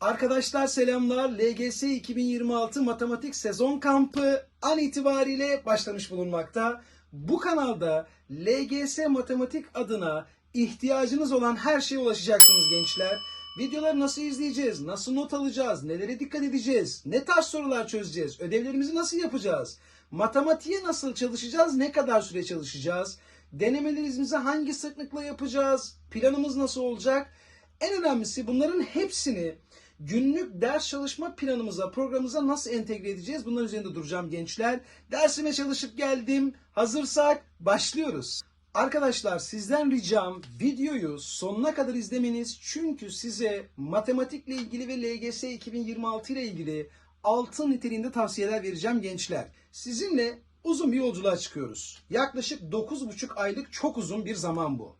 Arkadaşlar selamlar. LGS 2026 Matematik Sezon Kampı an itibariyle başlamış bulunmakta. Bu kanalda LGS Matematik adına ihtiyacınız olan her şeye ulaşacaksınız gençler. Videoları nasıl izleyeceğiz, nasıl not alacağız, nelere dikkat edeceğiz, ne tarz sorular çözeceğiz, ödevlerimizi nasıl yapacağız, matematiğe nasıl çalışacağız, ne kadar süre çalışacağız, denemelerimizi hangi sıklıkla yapacağız, planımız nasıl olacak, en önemlisi bunların hepsini günlük ders çalışma planımıza, programımıza nasıl entegre edeceğiz? Bunların üzerinde duracağım gençler. Dersime çalışıp geldim. Hazırsak başlıyoruz. Arkadaşlar sizden ricam videoyu sonuna kadar izlemeniz. Çünkü size matematikle ilgili ve LGS 2026 ile ilgili altın niteliğinde tavsiyeler vereceğim gençler. Sizinle uzun bir yolculuğa çıkıyoruz. Yaklaşık 9,5 aylık çok uzun bir zaman bu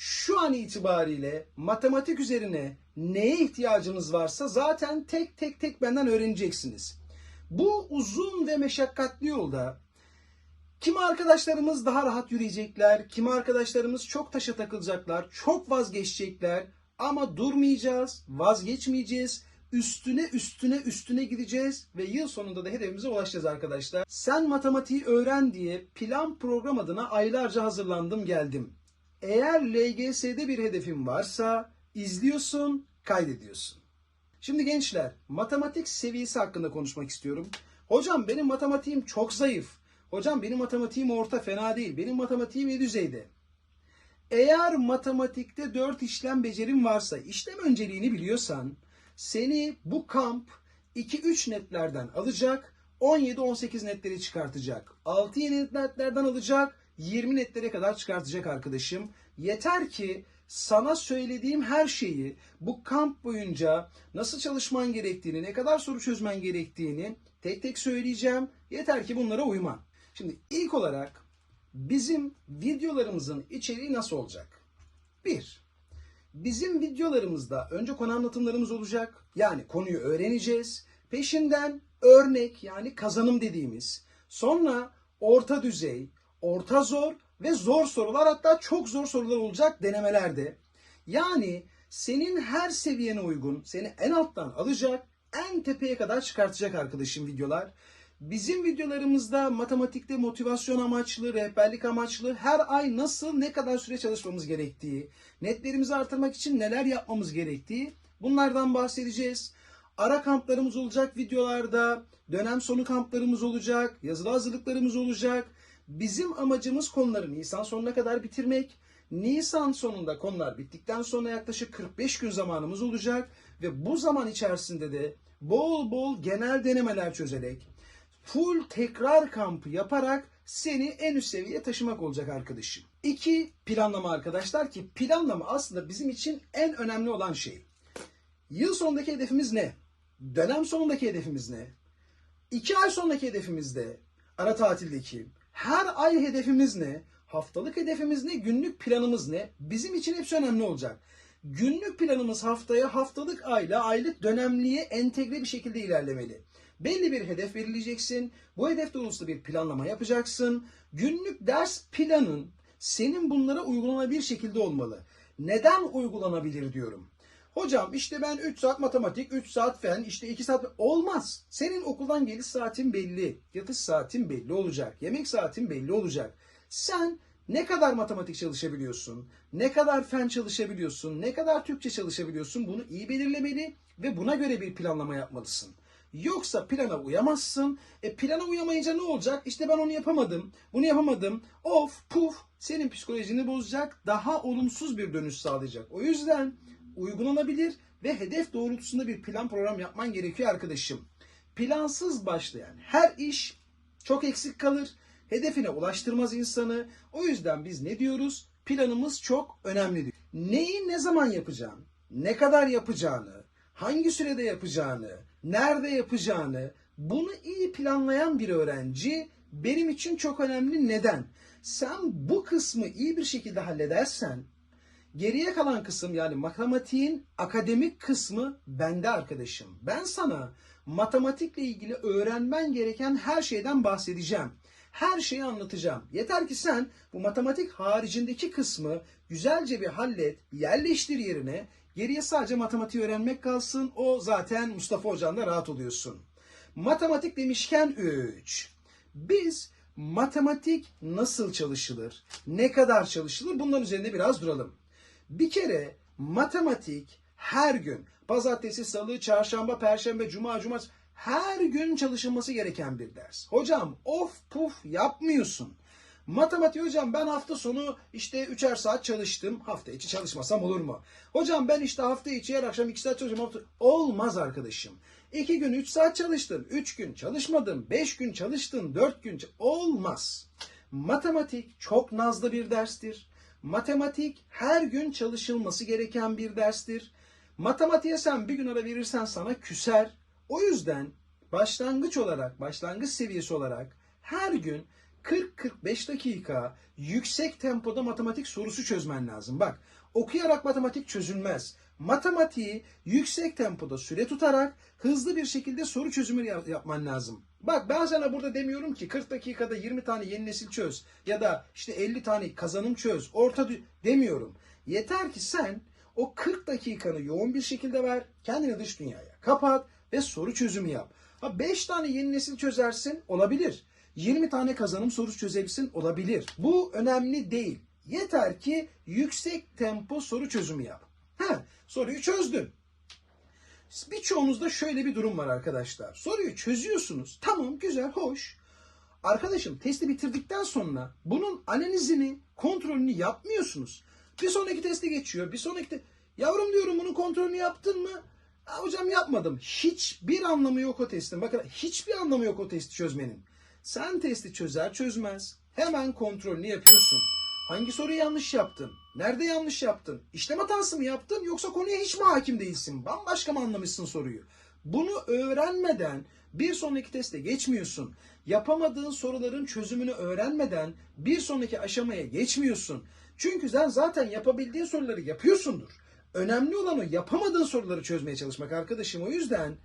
şu an itibariyle matematik üzerine neye ihtiyacınız varsa zaten tek tek tek benden öğreneceksiniz. Bu uzun ve meşakkatli yolda kimi arkadaşlarımız daha rahat yürüyecekler, kimi arkadaşlarımız çok taşa takılacaklar, çok vazgeçecekler ama durmayacağız, vazgeçmeyeceğiz. Üstüne üstüne üstüne gideceğiz ve yıl sonunda da hedefimize ulaşacağız arkadaşlar. Sen matematiği öğren diye plan program adına aylarca hazırlandım geldim. Eğer LGS'de bir hedefin varsa izliyorsun, kaydediyorsun. Şimdi gençler, matematik seviyesi hakkında konuşmak istiyorum. Hocam benim matematiğim çok zayıf. Hocam benim matematiğim orta fena değil. Benim matematiğim iyi düzeyde. Eğer matematikte 4 işlem becerin varsa, işlem önceliğini biliyorsan, seni bu kamp 2-3 netlerden alacak, 17-18 netleri çıkartacak. 6-7 netlerden alacak, 20 netlere kadar çıkartacak arkadaşım. Yeter ki sana söylediğim her şeyi bu kamp boyunca nasıl çalışman gerektiğini, ne kadar soru çözmen gerektiğini tek tek söyleyeceğim. Yeter ki bunlara uyman. Şimdi ilk olarak bizim videolarımızın içeriği nasıl olacak? 1. Bizim videolarımızda önce konu anlatımlarımız olacak. Yani konuyu öğreneceğiz. Peşinden örnek yani kazanım dediğimiz. Sonra orta düzey, orta zor ve zor sorular hatta çok zor sorular olacak denemelerde. Yani senin her seviyene uygun seni en alttan alacak en tepeye kadar çıkartacak arkadaşım videolar. Bizim videolarımızda matematikte motivasyon amaçlı, rehberlik amaçlı her ay nasıl ne kadar süre çalışmamız gerektiği, netlerimizi artırmak için neler yapmamız gerektiği bunlardan bahsedeceğiz. Ara kamplarımız olacak videolarda, dönem sonu kamplarımız olacak, yazılı hazırlıklarımız olacak. Bizim amacımız konuları Nisan sonuna kadar bitirmek. Nisan sonunda konular bittikten sonra yaklaşık 45 gün zamanımız olacak ve bu zaman içerisinde de bol bol genel denemeler çözerek full tekrar kampı yaparak seni en üst seviyeye taşımak olacak arkadaşım. İki planlama arkadaşlar ki planlama aslında bizim için en önemli olan şey. Yıl sonundaki hedefimiz ne? Dönem sonundaki hedefimiz ne? İki ay sonraki hedefimiz ne? Ara tatildeki. Her ay hedefimiz ne? Haftalık hedefimiz ne? Günlük planımız ne? Bizim için hepsi önemli olacak. Günlük planımız haftaya, haftalık ayla, aylık dönemliğe entegre bir şekilde ilerlemeli. Belli bir hedef belirleyeceksin. Bu hedef doğrultusunda bir planlama yapacaksın. Günlük ders planın senin bunlara uygulanabilir şekilde olmalı. Neden uygulanabilir diyorum. Hocam işte ben 3 saat matematik, 3 saat fen, işte 2 saat olmaz. Senin okuldan geliş saatin belli, yatış saatin belli olacak, yemek saatin belli olacak. Sen ne kadar matematik çalışabiliyorsun, ne kadar fen çalışabiliyorsun, ne kadar Türkçe çalışabiliyorsun bunu iyi belirlemeli ve buna göre bir planlama yapmalısın. Yoksa plana uyamazsın. E plana uyamayınca ne olacak? İşte ben onu yapamadım, bunu yapamadım. Of, puf, senin psikolojini bozacak, daha olumsuz bir dönüş sağlayacak. O yüzden uygulanabilir ve hedef doğrultusunda bir plan program yapman gerekiyor arkadaşım. Plansız başlayan her iş çok eksik kalır. Hedefine ulaştırmaz insanı. O yüzden biz ne diyoruz? Planımız çok önemli diyor. Neyi ne zaman yapacağını, ne kadar yapacağını, hangi sürede yapacağını, nerede yapacağını bunu iyi planlayan bir öğrenci benim için çok önemli. Neden? Sen bu kısmı iyi bir şekilde halledersen Geriye kalan kısım yani matematiğin akademik kısmı bende arkadaşım. Ben sana matematikle ilgili öğrenmen gereken her şeyden bahsedeceğim. Her şeyi anlatacağım. Yeter ki sen bu matematik haricindeki kısmı güzelce bir hallet, yerleştir yerine. Geriye sadece matematiği öğrenmek kalsın. O zaten Mustafa Hoca'nda rahat oluyorsun. Matematik demişken 3. Biz matematik nasıl çalışılır? Ne kadar çalışılır? Bunların üzerinde biraz duralım. Bir kere matematik her gün pazartesi, salı, çarşamba, perşembe, cuma, cumartesi her gün çalışılması gereken bir ders. Hocam of puf yapmıyorsun. Matematik hocam ben hafta sonu işte üçer saat çalıştım. Hafta içi çalışmasam olur mu? Hocam ben işte hafta içi her akşam iki saat çalışacağım. Hafta... Olmaz arkadaşım. İki gün üç saat çalıştın. Üç gün çalışmadın. Beş gün çalıştın. Dört gün Olmaz. Matematik çok nazlı bir derstir. Matematik her gün çalışılması gereken bir derstir. Matematiğe sen bir gün ara verirsen sana küser. O yüzden başlangıç olarak, başlangıç seviyesi olarak her gün 40-45 dakika yüksek tempoda matematik sorusu çözmen lazım. Bak okuyarak matematik çözülmez. Matematiği yüksek tempoda süre tutarak hızlı bir şekilde soru çözümü yap- yapman lazım. Bak ben sana burada demiyorum ki 40 dakikada 20 tane yeni nesil çöz ya da işte 50 tane kazanım çöz. Orta demiyorum. Yeter ki sen o 40 dakikanı yoğun bir şekilde ver. Kendini dış dünyaya kapat ve soru çözümü yap. Ha 5 tane yeni nesil çözersin olabilir. 20 tane kazanım sorusu çözebilirsin olabilir. Bu önemli değil. Yeter ki yüksek tempo soru çözümü yap. Soruyu çözdün. Birçoğunuzda şöyle bir durum var arkadaşlar. Soruyu çözüyorsunuz. Tamam, güzel, hoş. Arkadaşım testi bitirdikten sonra bunun analizini, kontrolünü yapmıyorsunuz. Bir sonraki testi geçiyor. Bir sonraki te- Yavrum diyorum bunun kontrolünü yaptın mı? "Ha, hocam yapmadım. Hiçbir anlamı yok o testin. Bakın hiçbir anlamı yok o testi çözmenin. Sen testi çözer çözmez hemen kontrolünü yapıyorsun. Hangi soruyu yanlış yaptın? Nerede yanlış yaptın? İşlem hatası mı yaptın yoksa konuya hiç mi hakim değilsin? Bambaşka mı anlamışsın soruyu? Bunu öğrenmeden bir sonraki teste geçmiyorsun. Yapamadığın soruların çözümünü öğrenmeden bir sonraki aşamaya geçmiyorsun. Çünkü sen zaten yapabildiğin soruları yapıyorsundur. Önemli olan o yapamadığın soruları çözmeye çalışmak arkadaşım. O yüzden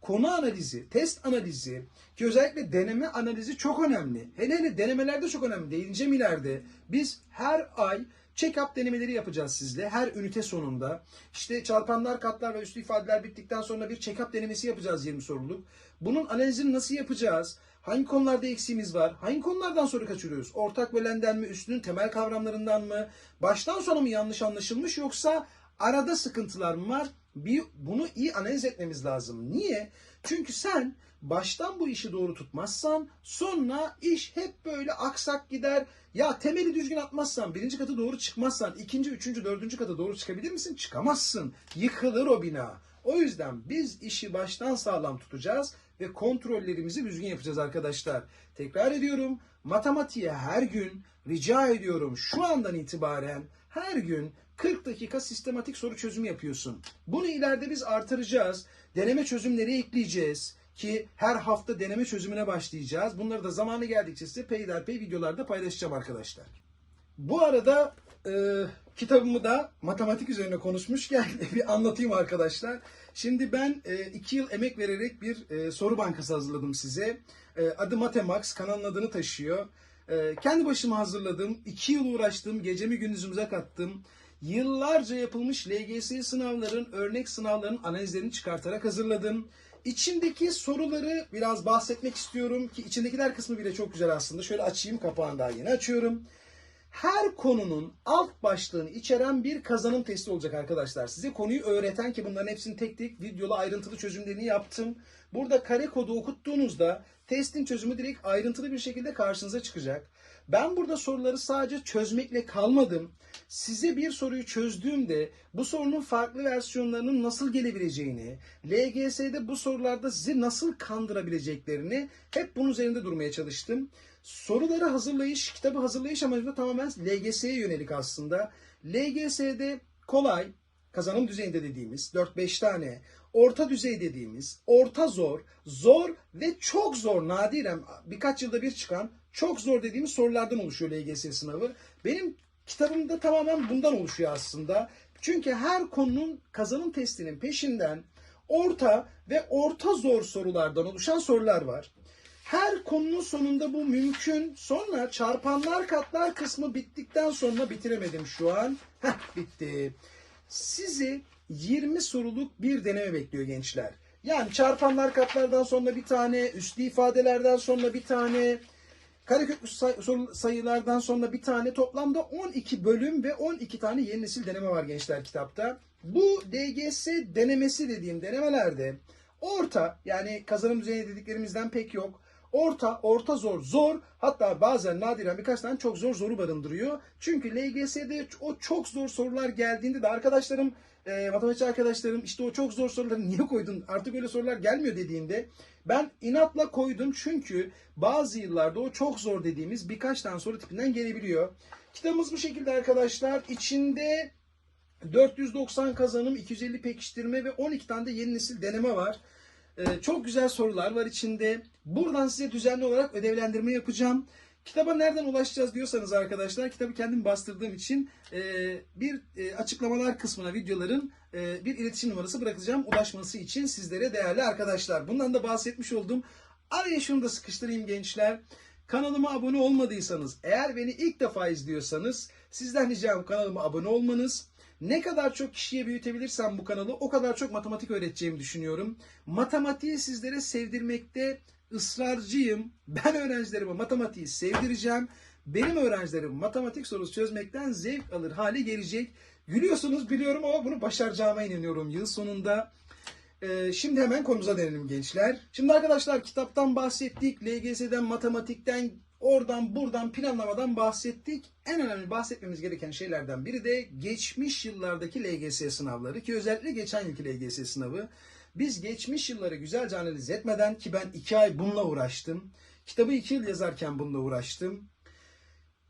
konu analizi, test analizi ki özellikle deneme analizi çok önemli. Hele hele denemelerde çok önemli. Değineceğim ileride. Biz her ay check-up denemeleri yapacağız sizle. Her ünite sonunda. İşte çarpanlar, katlar ve üstü ifadeler bittikten sonra bir check-up denemesi yapacağız 20 soruluk. Bunun analizini nasıl yapacağız? Hangi konularda eksiğimiz var? Hangi konulardan soru kaçırıyoruz? Ortak bölenden mi? Üstünün temel kavramlarından mı? Baştan sona mı yanlış anlaşılmış yoksa arada sıkıntılar mı var? Bir, bunu iyi analiz etmemiz lazım. Niye? Çünkü sen baştan bu işi doğru tutmazsan sonra iş hep böyle aksak gider. Ya temeli düzgün atmazsan, birinci katı doğru çıkmazsan, ikinci, üçüncü, dördüncü katı doğru çıkabilir misin? Çıkamazsın. Yıkılır o bina. O yüzden biz işi baştan sağlam tutacağız ve kontrollerimizi düzgün yapacağız arkadaşlar. Tekrar ediyorum. Matematiğe her gün rica ediyorum şu andan itibaren her gün 40 dakika sistematik soru çözümü yapıyorsun. Bunu ileride biz artıracağız. Deneme çözümleri ekleyeceğiz ki her hafta deneme çözümüne başlayacağız. Bunları da zamanı geldikçe size peyderpey videolarda paylaşacağım arkadaşlar. Bu arada e, kitabımı da matematik üzerine konuşmuşken bir anlatayım arkadaşlar. Şimdi ben e, iki yıl emek vererek bir e, soru bankası hazırladım size. E, adı Matemax, kanalın adını taşıyor. E, kendi başıma hazırladım. iki yıl uğraştım, gecemi gündüzümüze kattım. Yıllarca yapılmış LGS sınavların, örnek sınavların analizlerini çıkartarak hazırladım. İçindeki soruları biraz bahsetmek istiyorum ki içindekiler kısmı bile çok güzel aslında. Şöyle açayım kapağını daha yeni açıyorum her konunun alt başlığını içeren bir kazanım testi olacak arkadaşlar. Size konuyu öğreten ki bunların hepsini tek tek videolu ayrıntılı çözümlerini yaptım. Burada kare kodu okuttuğunuzda testin çözümü direkt ayrıntılı bir şekilde karşınıza çıkacak. Ben burada soruları sadece çözmekle kalmadım. Size bir soruyu çözdüğümde bu sorunun farklı versiyonlarının nasıl gelebileceğini, LGS'de bu sorularda sizi nasıl kandırabileceklerini hep bunun üzerinde durmaya çalıştım. Soruları hazırlayış, kitabı hazırlayış amacında tamamen LGS'ye yönelik aslında. LGS'de kolay, kazanım düzeyinde dediğimiz 4-5 tane, orta düzey dediğimiz, orta zor, zor ve çok zor nadiren birkaç yılda bir çıkan çok zor dediğimiz sorulardan oluşuyor LGS sınavı. Benim kitabımda tamamen bundan oluşuyor aslında. Çünkü her konunun kazanım testinin peşinden orta ve orta zor sorulardan oluşan sorular var. Her konunun sonunda bu mümkün. Sonra çarpanlar katlar kısmı bittikten sonra bitiremedim şu an. Heh, bitti. Sizi 20 soruluk bir deneme bekliyor gençler. Yani çarpanlar katlardan sonra bir tane, üslü ifadelerden sonra bir tane, kareköklü say- soru- sayılardan sonra bir tane toplamda 12 bölüm ve 12 tane yeni nesil deneme var gençler kitapta. Bu DGS denemesi dediğim denemelerde orta yani kazanım düzeyi dediklerimizden pek yok. Orta, orta zor, zor hatta bazen nadiren birkaç tane çok zor soru barındırıyor. Çünkü LGS'de o çok zor sorular geldiğinde de arkadaşlarım, e, matematik arkadaşlarım işte o çok zor soruları niye koydun artık öyle sorular gelmiyor dediğinde ben inatla koydum çünkü bazı yıllarda o çok zor dediğimiz birkaç tane soru tipinden gelebiliyor. Kitabımız bu şekilde arkadaşlar. İçinde 490 kazanım, 250 pekiştirme ve 12 tane de yeni nesil deneme var. Ee, çok güzel sorular var içinde. Buradan size düzenli olarak ödevlendirme yapacağım. Kitaba nereden ulaşacağız diyorsanız arkadaşlar, kitabı kendim bastırdığım için e, bir e, açıklamalar kısmına videoların e, bir iletişim numarası bırakacağım ulaşması için sizlere değerli arkadaşlar. Bundan da bahsetmiş oldum. Araya şunu da sıkıştırayım gençler. Kanalıma abone olmadıysanız, eğer beni ilk defa izliyorsanız sizden ricam kanalıma abone olmanız. Ne kadar çok kişiye büyütebilirsem bu kanalı o kadar çok matematik öğreteceğimi düşünüyorum. Matematiği sizlere sevdirmekte ısrarcıyım. Ben öğrencilerime matematiği sevdireceğim. Benim öğrencilerim matematik sorusu çözmekten zevk alır hale gelecek. Gülüyorsunuz biliyorum ama bunu başaracağıma inanıyorum yıl sonunda. Ee, şimdi hemen konumuza dönelim gençler. Şimdi arkadaşlar kitaptan bahsettik, LGS'den, matematikten, oradan buradan planlamadan bahsettik. En önemli bahsetmemiz gereken şeylerden biri de geçmiş yıllardaki LGS sınavları ki özellikle geçen yılki LGS sınavı. Biz geçmiş yılları güzelce analiz etmeden ki ben iki ay bununla uğraştım. Kitabı iki yıl yazarken bununla uğraştım.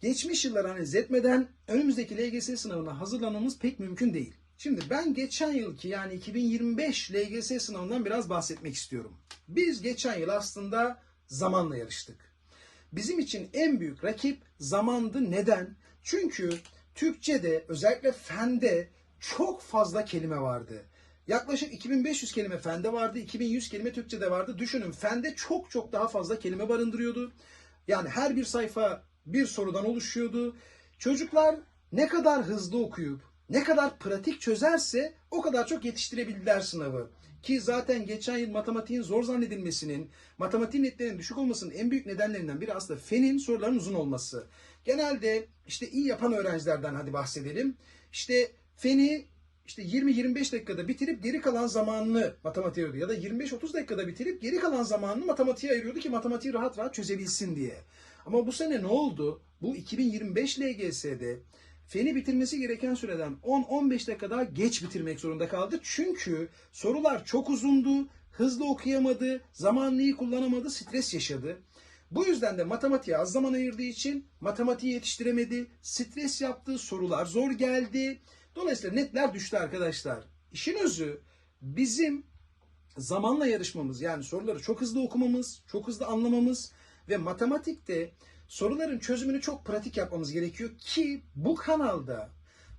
Geçmiş yılları analiz etmeden önümüzdeki LGS sınavına hazırlanmamız pek mümkün değil. Şimdi ben geçen yılki yani 2025 LGS sınavından biraz bahsetmek istiyorum. Biz geçen yıl aslında zamanla yarıştık. Bizim için en büyük rakip zamandı. Neden? Çünkü Türkçe'de özellikle fende çok fazla kelime vardı. Yaklaşık 2500 kelime fende vardı, 2100 kelime Türkçe'de vardı. Düşünün fende çok çok daha fazla kelime barındırıyordu. Yani her bir sayfa bir sorudan oluşuyordu. Çocuklar ne kadar hızlı okuyup ne kadar pratik çözerse o kadar çok yetiştirebildiler sınavı. Ki zaten geçen yıl matematiğin zor zannedilmesinin, matematiğin netlerinin düşük olmasının en büyük nedenlerinden biri aslında fenin soruların uzun olması. Genelde işte iyi yapan öğrencilerden hadi bahsedelim. İşte feni işte 20-25 dakikada bitirip geri kalan zamanını matematiğe ayırıyordu. Ya da 25-30 dakikada bitirip geri kalan zamanını matematiğe ayırıyordu ki matematiği rahat rahat çözebilsin diye. Ama bu sene ne oldu? Bu 2025 LGS'de Feni bitirmesi gereken süreden 10-15 dakika daha geç bitirmek zorunda kaldı. Çünkü sorular çok uzundu, hızlı okuyamadı, zamanını iyi kullanamadı, stres yaşadı. Bu yüzden de matematiğe az zaman ayırdığı için matematiği yetiştiremedi, stres yaptı, sorular zor geldi. Dolayısıyla netler düştü arkadaşlar. İşin özü bizim zamanla yarışmamız yani soruları çok hızlı okumamız, çok hızlı anlamamız ve matematikte soruların çözümünü çok pratik yapmamız gerekiyor ki bu kanalda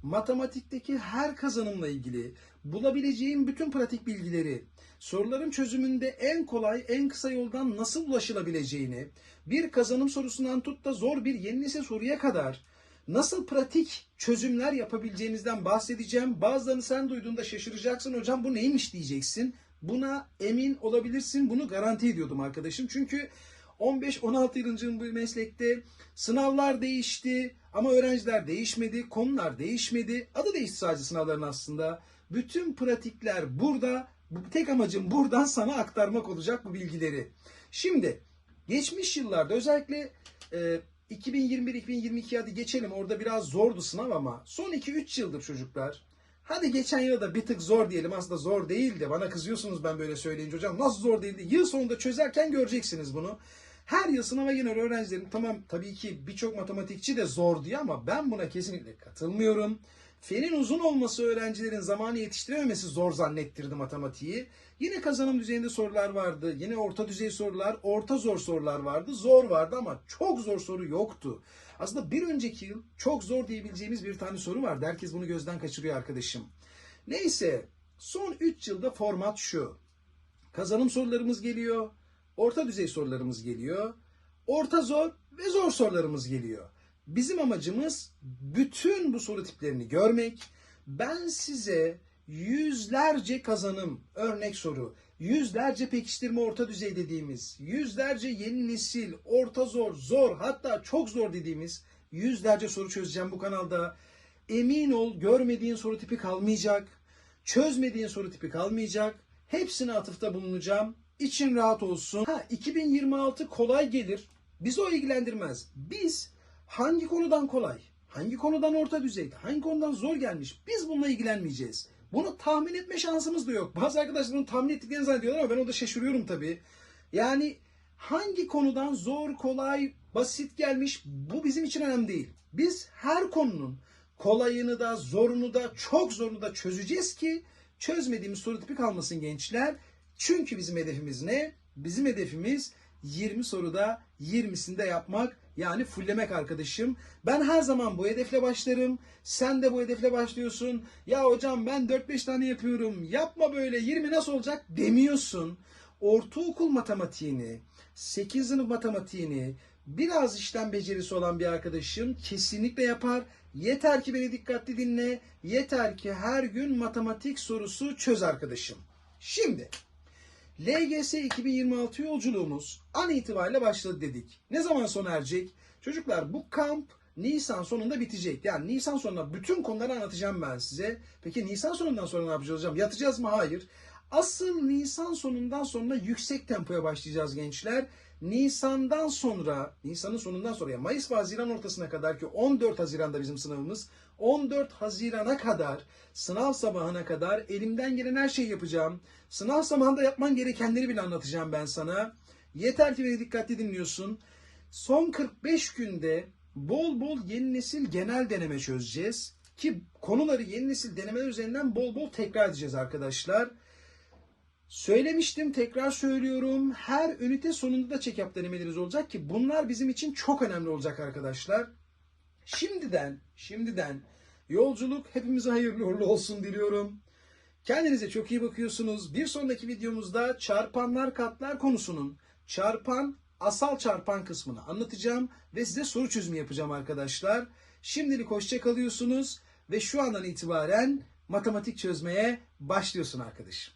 matematikteki her kazanımla ilgili bulabileceğim bütün pratik bilgileri, soruların çözümünde en kolay, en kısa yoldan nasıl ulaşılabileceğini, bir kazanım sorusundan tut da zor bir yeni nesil soruya kadar nasıl pratik çözümler yapabileceğimizden bahsedeceğim. Bazılarını sen duyduğunda şaşıracaksın. Hocam bu neymiş diyeceksin. Buna emin olabilirsin. Bunu garanti ediyordum arkadaşım. Çünkü 15-16 yılıncının bu meslekte sınavlar değişti ama öğrenciler değişmedi, konular değişmedi. Adı değişti sadece sınavların aslında. Bütün pratikler burada. Bu tek amacım buradan sana aktarmak olacak bu bilgileri. Şimdi geçmiş yıllarda özellikle e, 2021-2022 hadi geçelim orada biraz zordu sınav ama son 2-3 yıldır çocuklar Hadi geçen yıl da bir tık zor diyelim. Aslında zor değildi. Bana kızıyorsunuz ben böyle söyleyince hocam. Nasıl zor değildi? Yıl sonunda çözerken göreceksiniz bunu. Her yıl sınava giren öğrencilerin tamam tabii ki birçok matematikçi de zor diyor ama ben buna kesinlikle katılmıyorum. Fenin uzun olması öğrencilerin zamanı yetiştirememesi zor zannettirdi matematiği. Yine kazanım düzeyinde sorular vardı. Yine orta düzey sorular, orta zor sorular vardı. Zor vardı ama çok zor soru yoktu. Aslında bir önceki yıl çok zor diyebileceğimiz bir tane soru vardı. Herkes bunu gözden kaçırıyor arkadaşım. Neyse son 3 yılda format şu. Kazanım sorularımız geliyor. Orta düzey sorularımız geliyor. Orta zor ve zor sorularımız geliyor. Bizim amacımız bütün bu soru tiplerini görmek. Ben size yüzlerce kazanım, örnek soru, yüzlerce pekiştirme orta düzey dediğimiz, yüzlerce yeni nesil, orta zor, zor hatta çok zor dediğimiz yüzlerce soru çözeceğim bu kanalda. Emin ol görmediğin soru tipi kalmayacak, çözmediğin soru tipi kalmayacak. Hepsine atıfta bulunacağım. İçin rahat olsun. Ha 2026 kolay gelir. Bizi o ilgilendirmez. Biz hangi konudan kolay, hangi konudan orta düzeyde, hangi konudan zor gelmiş biz bununla ilgilenmeyeceğiz. Bunu tahmin etme şansımız da yok. Bazı arkadaşlar bunu tahmin ettiklerini zannediyorlar ama ben orada şaşırıyorum tabii. Yani hangi konudan zor, kolay, basit gelmiş bu bizim için önemli değil. Biz her konunun kolayını da, zorunu da, çok zorunu da çözeceğiz ki çözmediğimiz soru tipi kalmasın gençler. Çünkü bizim hedefimiz ne? Bizim hedefimiz 20 soruda 20'sini de yapmak yani fullemek arkadaşım. Ben her zaman bu hedefle başlarım. Sen de bu hedefle başlıyorsun. Ya hocam ben 4-5 tane yapıyorum. Yapma böyle 20 nasıl olacak demiyorsun. Ortaokul matematiğini, 8 sınıf matematiğini biraz işlem becerisi olan bir arkadaşım kesinlikle yapar. Yeter ki beni dikkatli dinle. Yeter ki her gün matematik sorusu çöz arkadaşım. Şimdi LGS 2026 yolculuğumuz an itibariyle başladı dedik. Ne zaman sona erecek? Çocuklar bu kamp Nisan sonunda bitecek. Yani Nisan sonunda bütün konuları anlatacağım ben size. Peki Nisan sonundan sonra ne yapacağız hocam? Yatacağız mı? Hayır. Asıl Nisan sonundan sonra yüksek tempoya başlayacağız gençler. Nisan'dan sonra, Nisan'ın sonundan sonra, yani Mayıs ve Haziran ortasına kadar ki 14 Haziran'da bizim sınavımız. 14 Haziran'a kadar, sınav sabahına kadar elimden gelen her şeyi yapacağım. Sınav sabahında yapman gerekenleri bile anlatacağım ben sana. Yeter ki beni dikkatli dinliyorsun. Son 45 günde bol bol yeni nesil genel deneme çözeceğiz. Ki konuları yeni nesil denemeler üzerinden bol bol tekrar edeceğiz arkadaşlar. Söylemiştim, tekrar söylüyorum. Her ünite sonunda da check-up denemeleriniz olacak ki bunlar bizim için çok önemli olacak arkadaşlar. Şimdiden, şimdiden yolculuk hepimize hayırlı uğurlu olsun diliyorum. Kendinize çok iyi bakıyorsunuz. Bir sonraki videomuzda çarpanlar katlar konusunun çarpan, asal çarpan kısmını anlatacağım ve size soru çözümü yapacağım arkadaşlar. Şimdilik hoşça kalıyorsunuz ve şu andan itibaren matematik çözmeye başlıyorsun arkadaşım.